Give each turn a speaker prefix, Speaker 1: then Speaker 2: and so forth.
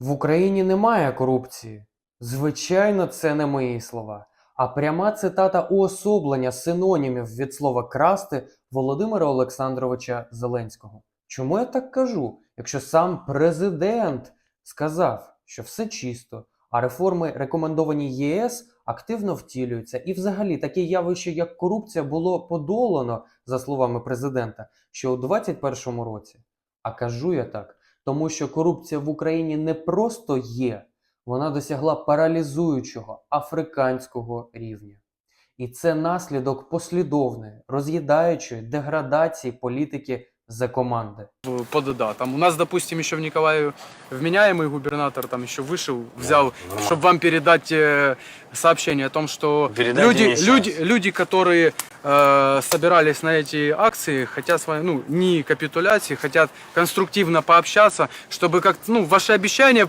Speaker 1: В Україні немає корупції. Звичайно, це не мої слова, а пряма цитата уособлення синонімів від слова красти Володимира Олександровича Зеленського. Чому я так кажу, якщо сам президент сказав, що все чисто, а реформи, рекомендовані ЄС, активно втілюються, і взагалі таке явище, як корупція, було подолано, за словами президента, ще у 2021 році. А кажу я так, тому що корупція в Україні не просто є, вона досягла паралізуючого африканського рівня. І це наслідок послідовної, роз'їдаючої деградації політики за команди.
Speaker 2: в- под ИДА. Там у нас, допустим, еще в Николаеве вменяемый губернатор там еще вышел, взял,
Speaker 3: нормально.
Speaker 2: чтобы вам передать э, сообщение о том, что
Speaker 3: Передайте
Speaker 2: люди,
Speaker 3: мне щас.
Speaker 2: люди, люди, которые э, собирались на эти акции, хотят с вами, ну, не капитуляции, хотят конструктивно пообщаться, чтобы как ну, ваши обещания